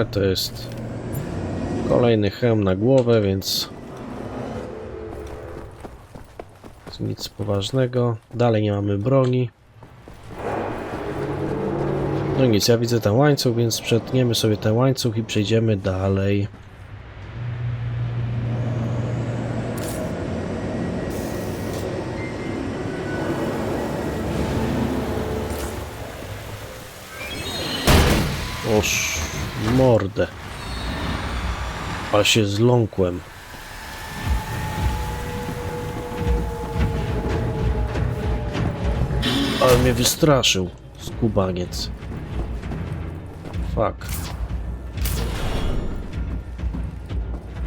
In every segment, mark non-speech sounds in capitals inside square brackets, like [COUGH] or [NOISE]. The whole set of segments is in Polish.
Ale to jest kolejny hełm na głowę, więc nic poważnego. Dalej nie mamy broni. No nic, ja widzę ten łańcuch, więc przetniemy sobie ten łańcuch i przejdziemy dalej. A się zląkłem. Ale mnie wystraszył skubaniec. Fuck.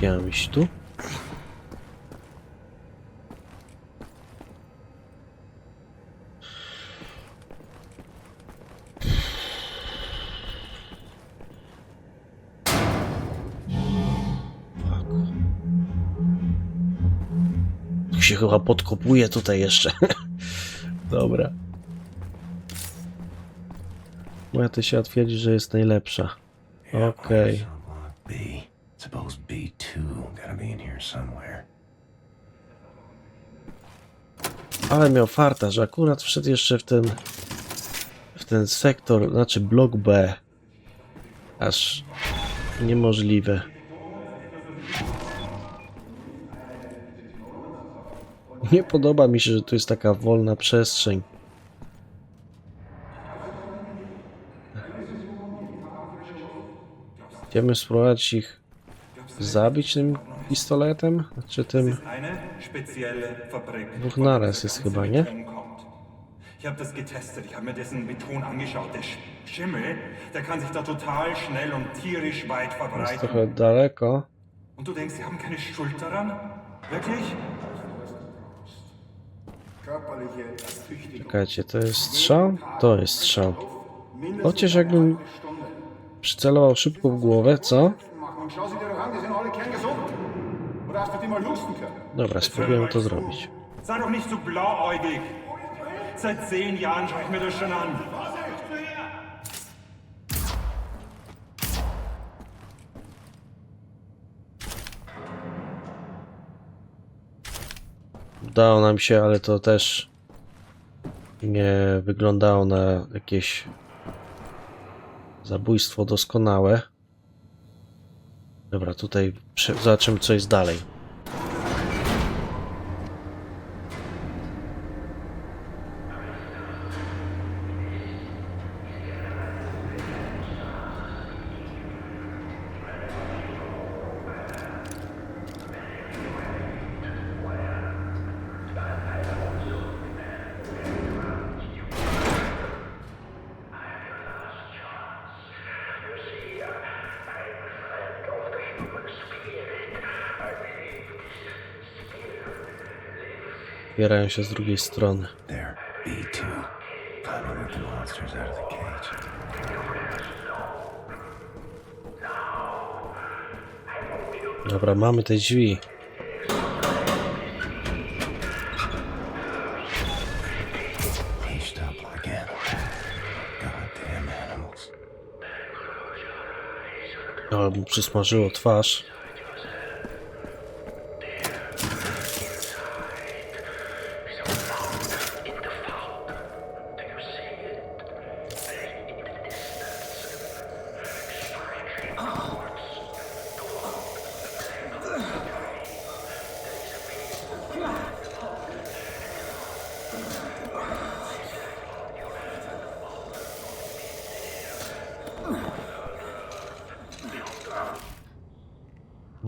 Miałem iść tu? Się chyba podkopuje tutaj jeszcze. [LAUGHS] Dobra. Moja ty się twierdzi, że jest najlepsza. Okej. So block B. Suppose B2 gotta be in here somewhere. Ale miał farta, że akurat wszedł jeszcze w ten w ten sektor, znaczy blok B. Aż niemożliwe. Nie podoba mi się, że tu jest taka wolna przestrzeń. Chcemy spróbować ich zabić tym pistoletem? Czy tym... Dwóch naraz jest chyba, nie? Ich habe das getestet, ich habe mir dessen Beton angeschaut. Der Sch- Schimmel, der kann sich da total schnell und tierisch weit Jest verbreiten. trochę daleko. Und du denkst, sie haben keine Schuld daran? Wirklich? Czekajcie, to jest strzał? To jest strzał. Chociaż jakbym przycelował szybko w głowę, co? Dobra, spróbuję to zrobić. Sei doch nicht so blauäugig. Seit zehn Jahren schaue ich mir das schon an. Udało nam się, ale to też nie wyglądało na jakieś zabójstwo doskonałe. Dobra, tutaj zobaczymy co jest dalej. Bierają się z drugiej strony. There, B2. Finally let the monsters out of the cage. Dobra, mamy te drzwi. Ale mu przysmażyło twarz.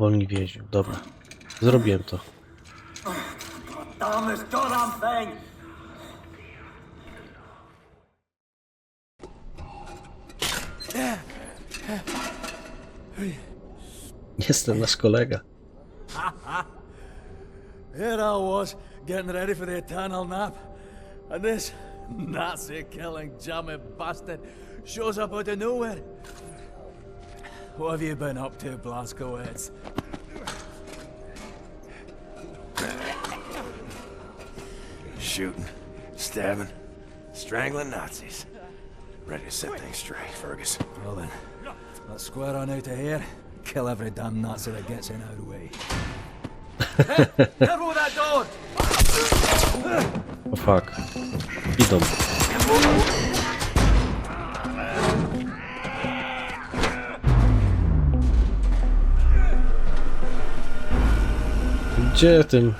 Wolni więźniów. Dobra. Zrobiłem to. Jestem nasz kolega. Here I was, getting ready for the eternal nap. And this [LAUGHS] Nazi killing jammy bastard shows up out of nowhere. What have you been up to, Blaskowitz? Shooting, stabbing, strangling Nazis. Ready to set things straight, Fergus. Well then, Let's square on out of here. Kill every damn Nazi that gets in our way. hey, careful with that door! O fuck. Idą. Gdzie tym...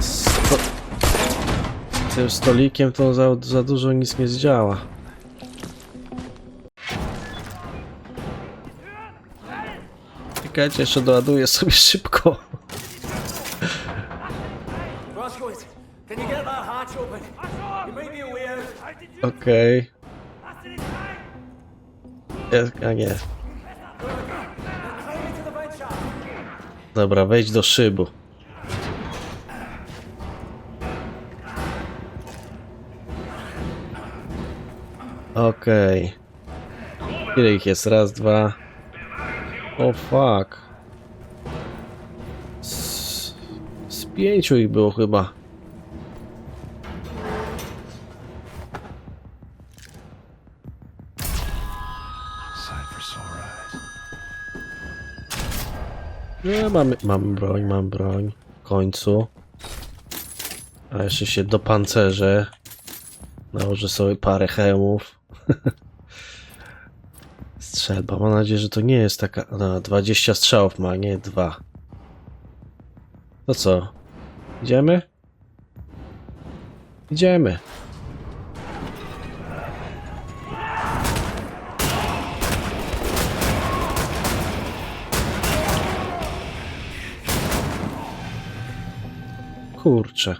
Sto... Tym stolikiem to za, za dużo nic nie zdziała. Czekajcie, jeszcze doładuję sobie [LAUGHS] szybko. Roscoe, can you get that Dobra, wejdź do szybu. Okej. Ile ich jest? Raz, dwa. O fuck. Z, z pięciu ich było chyba. Mamy, mam broń, mam broń. W końcu. A jeszcze się dopancerzę. Nałożę sobie parę hełmów. [LAUGHS] Strzelba. Mam nadzieję, że to nie jest taka... No, 20 strzałów ma, nie dwa. To co? Idziemy? Idziemy. Kurczę.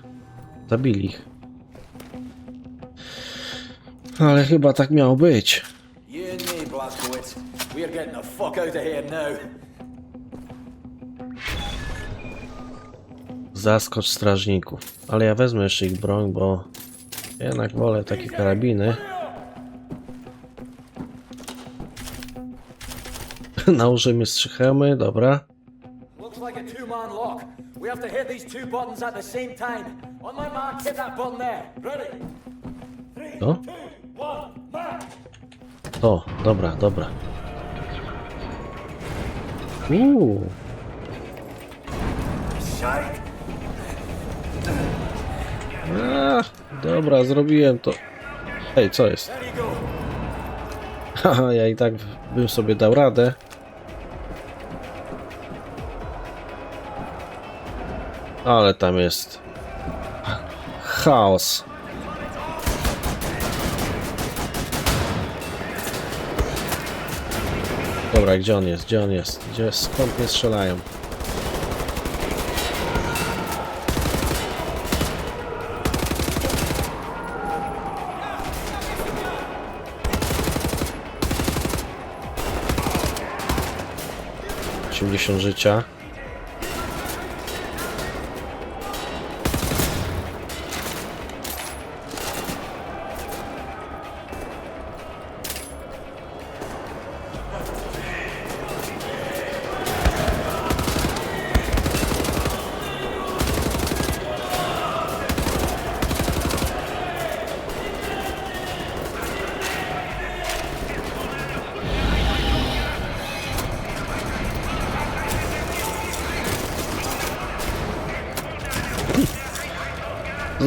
Zabili ich. Ale chyba tak miało być. Zaskocz strażników. Ale ja wezmę jeszcze ich broń, bo jednak wolę takie karabiny. [LAUGHS] Nałożymy strzychemy, dobra. We have to hit these two buttons at the same time. On my mark, hit that button there. Ready? Three, No. two, one, mark! O, dobra, dobra. Uuu, Shite! a, dobra, zrobiłem to. Ej, co jest? There you go. Haha, ja i tak bym sobie dał radę. Ale tam jest chaos. Dobra, gdzie on jest? Gdzie on jest? Gdzie, skąd mnie strzelają? Osiemdziesiąt życia.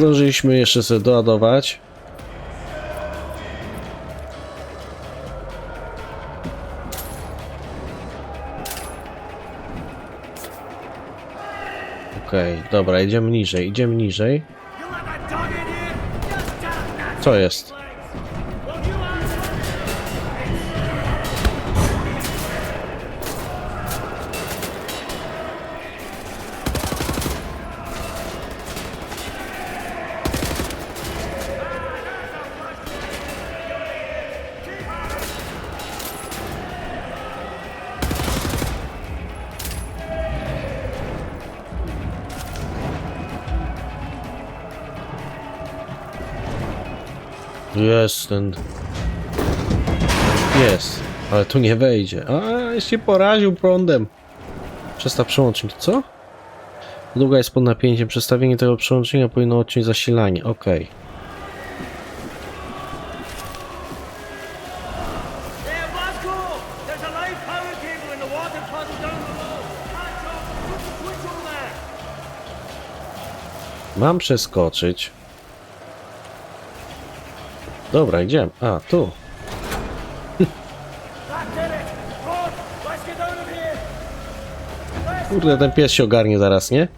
Zdążyliśmy jeszcze sobie doładować. Okej, dobra, idziemy niżej, idziemy niżej. Co jest? jest ten... Jest. Ale tu nie wejdzie. A, się poraził prądem. Przestaw przełącznik, co? Długa jest pod napięciem. Przestawienie tego przełącznika powinno odciąć zasilanie. Ok. Mam przeskoczyć. Dobra, idziemy. A, tu. Kurde, ten pies się ogarnie zaraz, nie?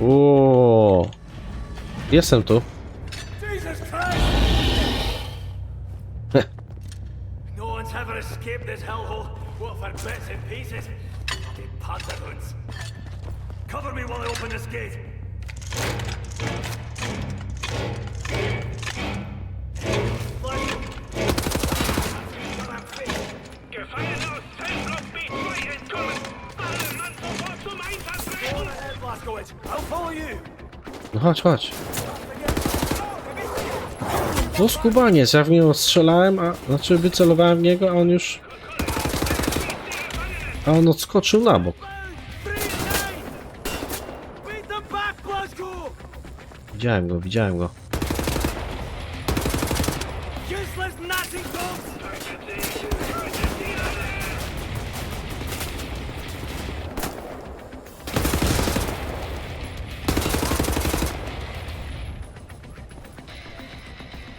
Ło. Jestem tu. No. Cover me while I open this gate. No chodź, chodź. No skubaniec, ja w niego strzelałem, a znaczy wycelowałem w niego, a on już... A on odskoczył na bok. Widziałem go, widziałem go.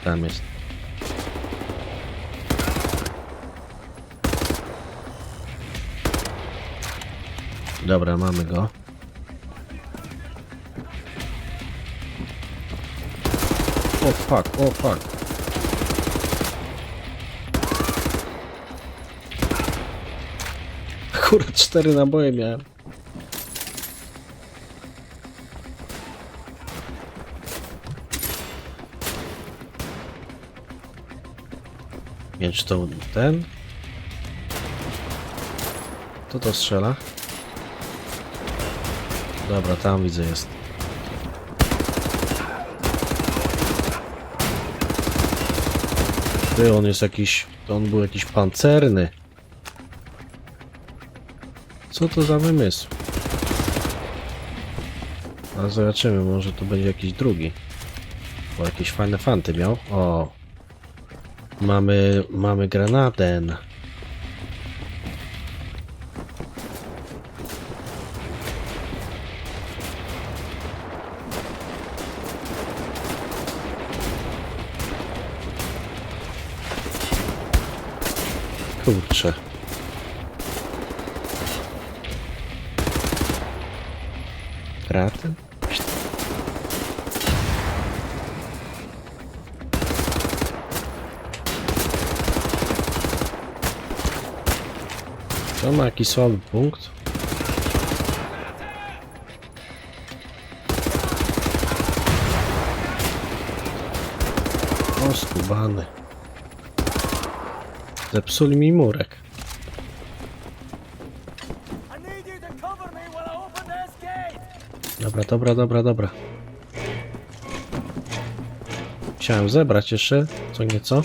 Tam jest. Dobra, mamy go. O fuck, o fuck. [LAUGHS] Akurat cztery naboje miałem. Nie czy to ten? To to strzela? Dobra, tam widzę jest. Ty, on jest jakiś... To on był jakiś pancerny. Co to za wymysł? A zobaczymy, może to będzie jakiś drugi. Bo jakieś fajne fanty miał. O, Mamy, mamy granaten. To ma jakiś słaby punkt. O, skubany. Zepsuli mi murek. Dobra, dobra, dobra, dobra. Chciałem zebrać jeszcze co nieco.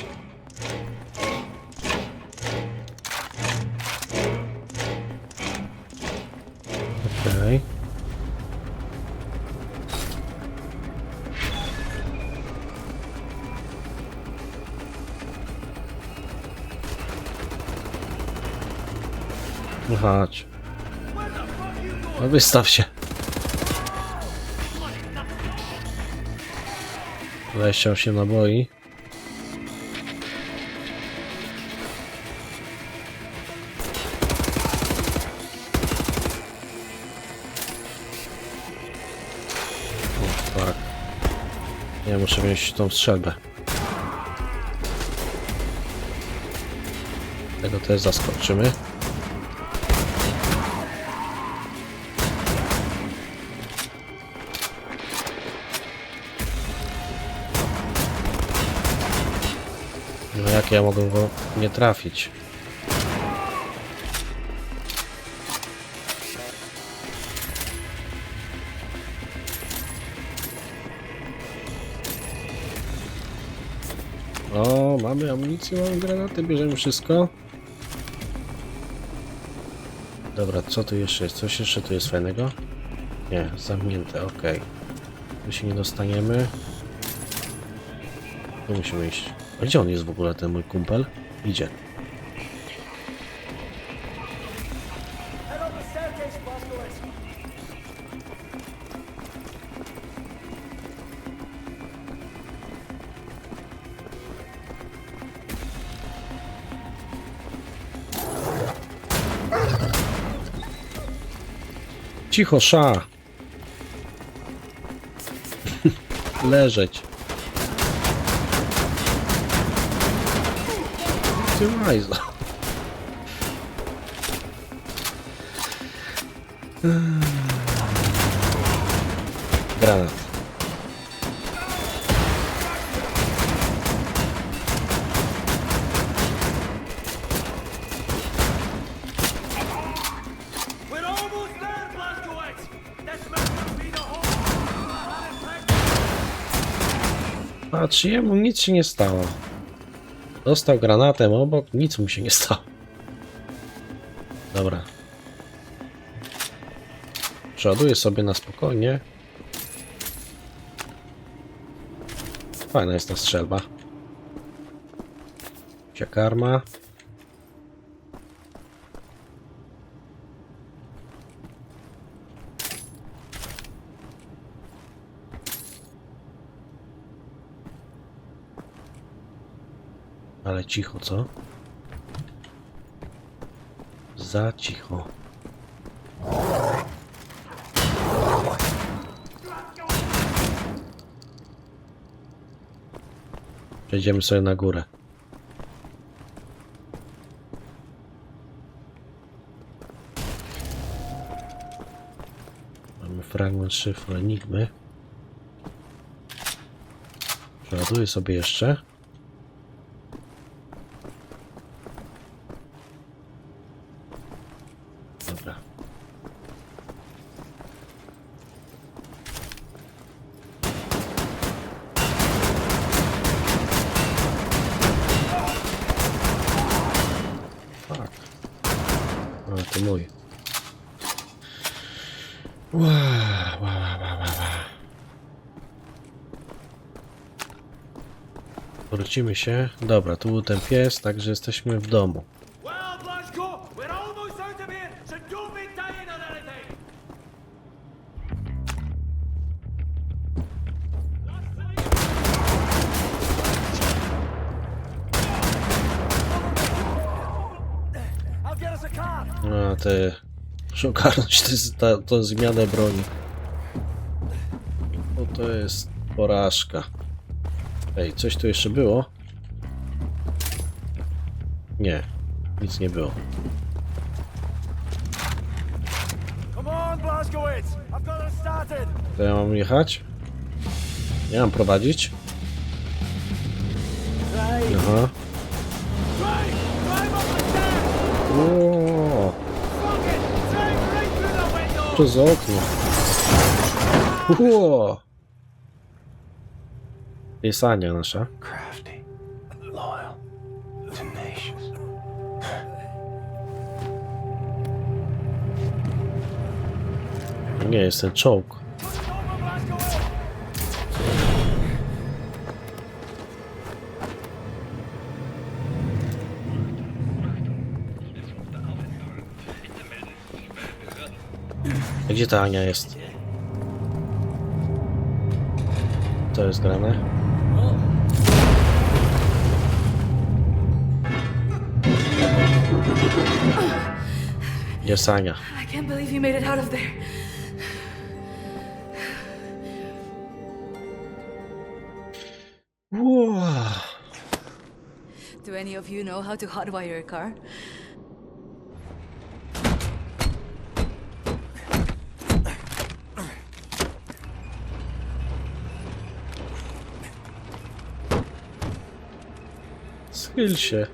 No chodź. No wystaw się. 28 naboi. O, fuck. Ja muszę mieć tą strzelbę. Tego też zaskoczymy. Ja mogę go nie trafić? O, mamy amunicję, mamy granaty, bierzemy wszystko. Dobra, co tu jeszcze jest? Coś jeszcze tu jest fajnego? Nie, zamknięte, ok. Tu się nie dostaniemy. Tu musimy iść. A gdzie on jest w ogóle, ten mój kumpel? Idzie. Cicho, sza. [LAUGHS] Leżeć. The hole! Patrz, jemu nic się nie stało. Dostał granatem obok, nic mu się nie stało. Dobra. Przeładuję sobie na spokojnie. Fajna jest ta strzelba. Karma. Ale cicho, co? Za cicho. Przejdziemy sobie na górę. Mamy fragment szyfru Enigmy. Przeładuję sobie jeszcze. Dobra. Tak. A, to mój. Ła, ła, ła, ła, ła, ła. Wrócimy się. Dobra, tu był ten pies, także jesteśmy w domu. A te. Muszę ogarnąć tę zmianę broni. Bo to jest porażka. Ej, coś tu jeszcze było? Nie, nic nie było. To ja mam jechać? Ja mam prowadzić? Aha. climb up the Jest Ania nasza. Crafty, loyal, tenacious. Nie, jest ten czołg. Gdzie ta Ania jest? To jest grane. Jest Ania. I can't believe you made it out of there. Ło. Do any of you know how to hotwire a car? Schyl się.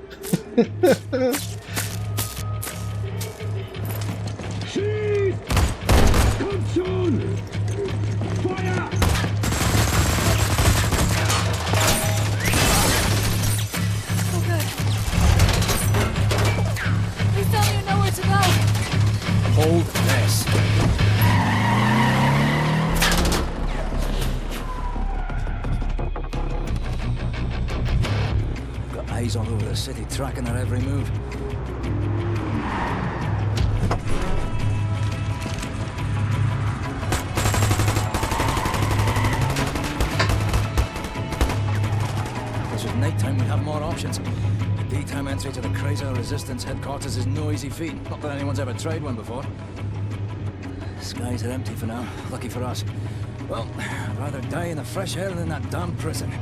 [LAUGHS] Resistance headquarters is no easy feat. Not that anyone's ever tried one before. Skies are empty for now. Lucky for us. Well, I'd rather die in the fresh air than that damn prison.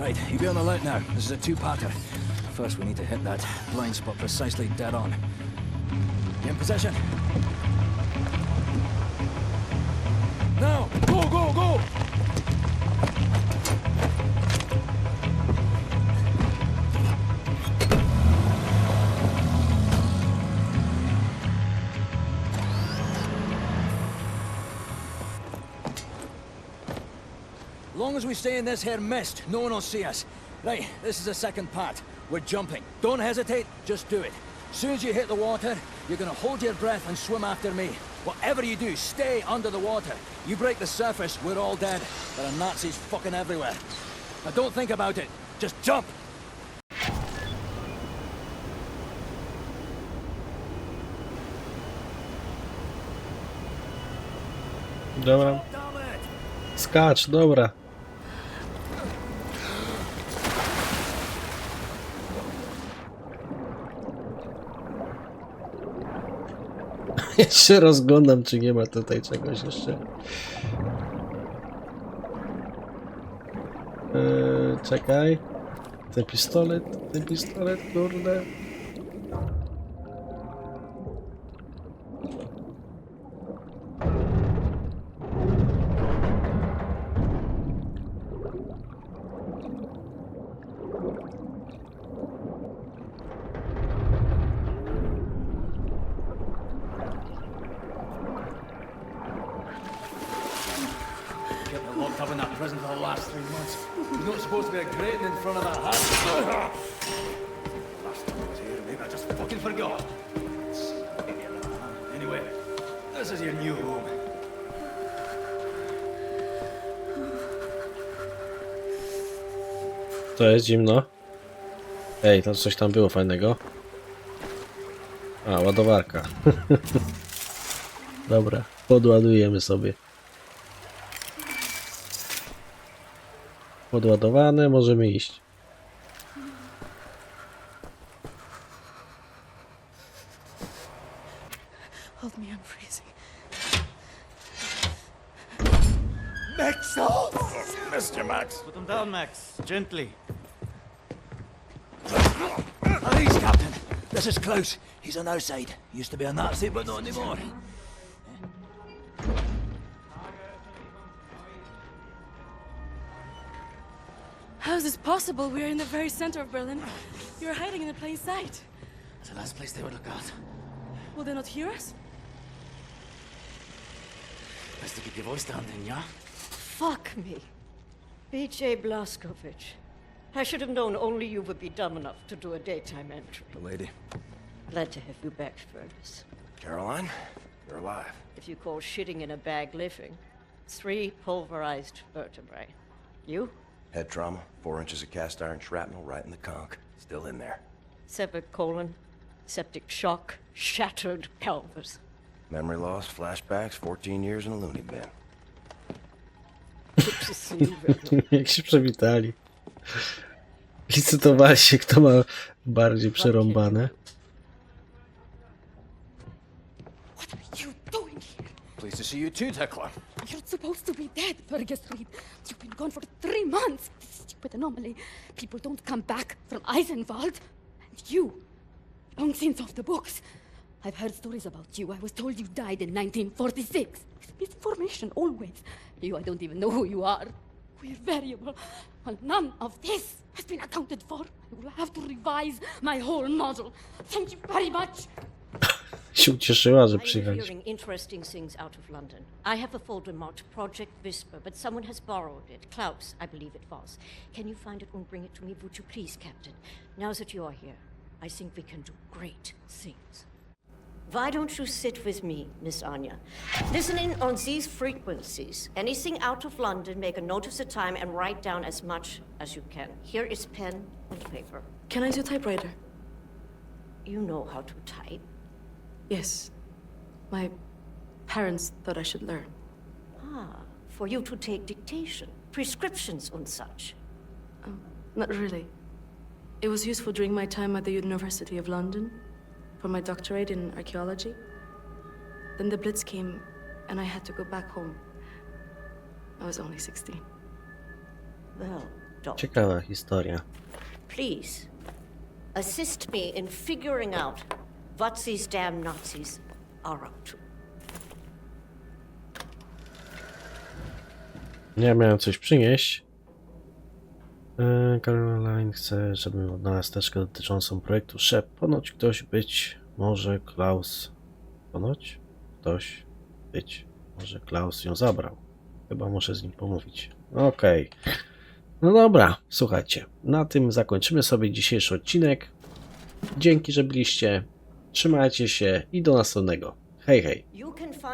Right, you be on the alert now. This is a two-parter. First, we need to hit that blind spot precisely dead on. You in possession? Now! Go, go, go! Long as we stay in this here mist, no one will see us. Right, this is the second part. We're jumping. Don't hesitate, just do it. As soon as you hit the water, you're gonna hold your breath and swim after me. Whatever you do, stay under the water. You break the surface, we're all dead. There are Nazis fucking everywhere. Now don't think about it. Just jump! Dobra. Skacz, dobra. [LAUGHS] Jeszcze rozglądam, czy nie ma tutaj czegoś jeszcze. Eee, czekaj. Ten pistolet, ten pistolet, kurde. Prison for the last three months. You're not supposed to be a grating in front of that hut. Last time I was here, maybe I just fucking forgot. Anyway, this is your new home. To jest zimno. Ej, to coś tam było fajnego. A, ładowarka. [LAUGHS] Dobra, podładujemy sobie. Podładowane, możemy iść. Hold me, I'm freezing. Mr. Max. Put them down, Max. Gently. Police, Captain. This is Klaus. He's on our side. Used to be a Nazi, but not anymore. Possible? We're in the very center of Berlin. You're hiding in plain sight. That's the last place they would look out. Will they not hear us? Best to keep your voice down then, yeah? Fuck me. B.J. Blazkowicz. I should have known only you would be dumb enough to do a daytime entry. The lady. Glad to have you back, Fergus. Caroline? You're alive. If you call shitting in a bag living, three pulverized vertebrae. You? Head trauma, four inches of cast iron shrapnel right in the conch. Still in there. Severed colon, septic shock, shattered pelvis. Memory loss, flashbacks, 14 years in a loony bin. Good to see you, Vernon. Jak się przywitali. Licytowali się, kto ma bardziej przerąbane. What are you doing here? Pleased to see you too, Tekla. You're supposed to be dead, Fergus Reed. You've been gone for three months. This stupid anomaly. People don't come back from Eisenwald. And you, long since off the books. I've heard stories about you. I was told you died in 1946. With misinformation, always. You, I don't even know who you are. We're variable. Well, none of this has been accounted for. I will have to revise my whole model. Thank you very much. Się ucieszyła, że I am hearing interesting things out of London. I have a folder marked Project Whisper, but someone has borrowed it. Klaus, I believe it was. Can you find it and bring it to me, would you please, Captain? Now that you are here, I think we can do great things. Why don't you sit with me, Miss Anya? Listen in on these frequencies. Anything out of London, make a note of the time and write down as much as you can. Here is pen and paper. Can I do typewriter? You know how to type. Yes. My parents thought I should learn. Ah, for you to take dictation, prescriptions and such. Not really. It was useful during my time at the University of London for my doctorate in archaeology. Then the Blitz came, and I had to go back home. I was only 16. Well, Doc, Ciekawa historia. please assist me in figuring out what these damn Nazis are up to. Ja miałem coś przynieść. E, Caroline chce, żebym odnalazł teczkę dotyczącą projektu SHEP. Ponoć ktoś być może Klaus. Ponoć ktoś być może Klaus ją zabrał. Chyba muszę z nim pomówić. Okej. No dobra, słuchajcie. Na tym zakończymy sobie dzisiejszy odcinek. Dzięki, że byliście. Trzymajcie się i do następnego. Hej, hej.